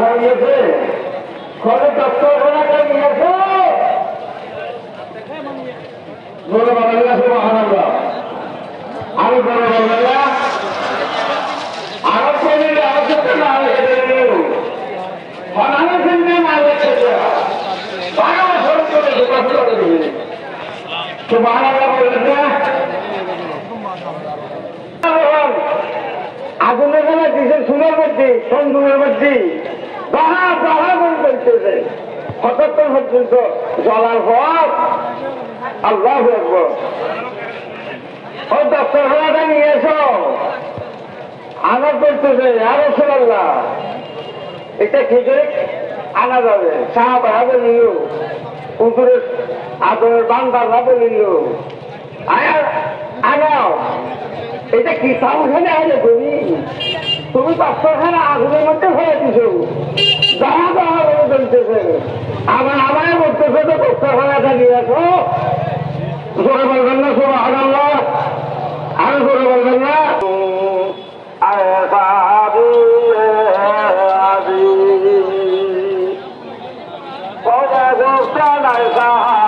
হইয়াছে ঘরে দপ্তরখানাটা নিয়েছে। বলে বলেন না মহানন্দা। আমি বলে বলবেন না। আরও কোনদিন আলোচনা না হয়েছে বানানো চিন্তা না হয়েছে বারো বছর ধরে দোকান করে দেবে। তো মহানন্দা বললেন না আগুনের বেলা দিশের সুন্দর মধ্যে সন্দুরের মধ্যে। বাহা বাহা করে চলতেছে সতর্ক পর্যন্ত জলার পর আল্লাহ ওই দপ্তরখানাটা নিয়ে এসো। আনা করতেছে আরও সোনাল্লাহ এটা কি করে? আনা যাবে। সাহা বাহা বলিল পুকুরের আদরের বান্দার না বলিল আয়া, আনাও। এটা কি সাউখানে আগে তুমি? তুমি দপ্তরখানা আগুনের মধ্যে হয়ে দিছো। যাহা যাহা বলে চলতেছে। আমার বলতেছে তো দপ্তরখানাটা নিয়ে আসো জোরে বলবেন না সব আল্লাহ আরও জোরে বলবেন না। সেখানে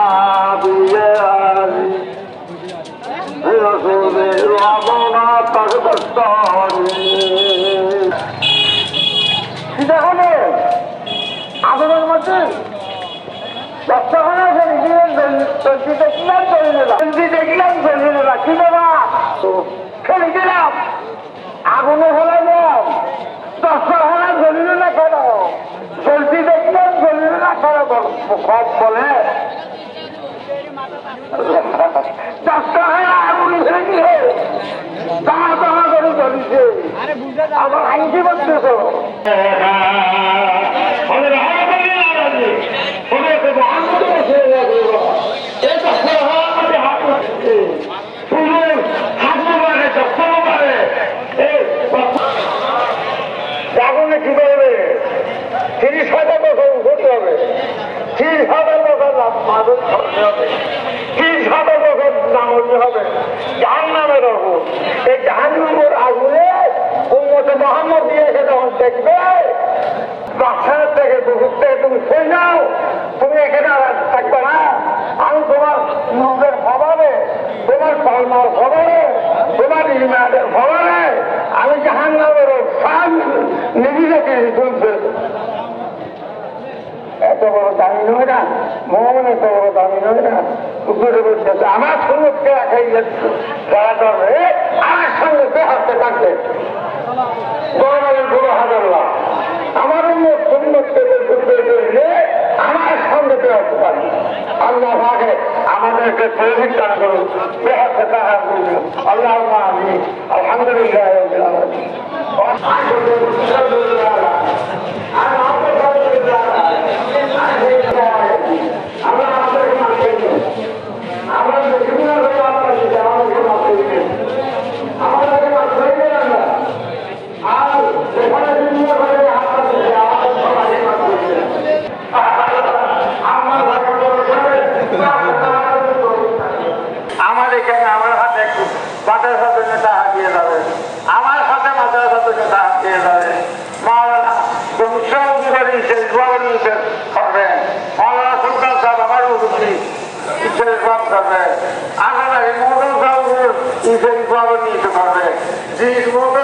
সব বলে। আগুনে গিয়ে। আমার আইনটি বলতেছ আগুনে কি করবে তিরিশ হাজার বছর উঠতে হবে হাজার বছর মানুষ ধরতে হবে হাজার বছর নামতে হবে জাহান নামের আগুন এই আগুনে উন্মত মোহাম্মদ দিয়েছে তখন দেখবে বাচ্চার থেকে দুপুর থেকে তুমি শুয়ে যাও তুমি এখানে থাকবে না আমি তোমার নিজের খবরে তোমার কলমার খবরে তোমার ইমানের আমি জাহান নামের সান নিজেকে চলছে এত বড় দামি নয় না? মোহাম্মদ এত বড় দামি নয় না? উপরে বলতেছে আমার সঙ্গে পেয়া খাই যাচ্ছে? আমার সঙ্গে পে হাসতে থাকবে? আমার আল্লাহ আমাদেরকে তৈরি আল্লাহ আলহামদুলিল্লাহ রবিল আলামিন। আমরা আমাদেরকে মাফ করে দিন। আমরা বিভিন্ন রকম আপনার সাথে আমাদেরকে মাফ করে দিন। আমাদেরকে মাফ করে দিন আল্লাহ। আর যেখানে বিভিন্ন রকমের আপনার সাথে আমাদের সবাইকে মাফ করে দিন। আমার ভাগ্য বড় করে, আমার এখানে আমার হাতে একটু মাথার সাথে নেতা হাতিয়ে যাবে। আমার সাথে মাথার সাথে নেতা হাতিয়ে যাবে। মাওলানা তুমি সব করে শেষ নিষেধ করবেন। মাওলানা সুলতান সাহেব আমার মুখী ঈশ্বর ইসলাম করবে আশা রাখি মোদন সাহেব ঈশ্বর ইসলামের নিষেধ করবে যে মোদন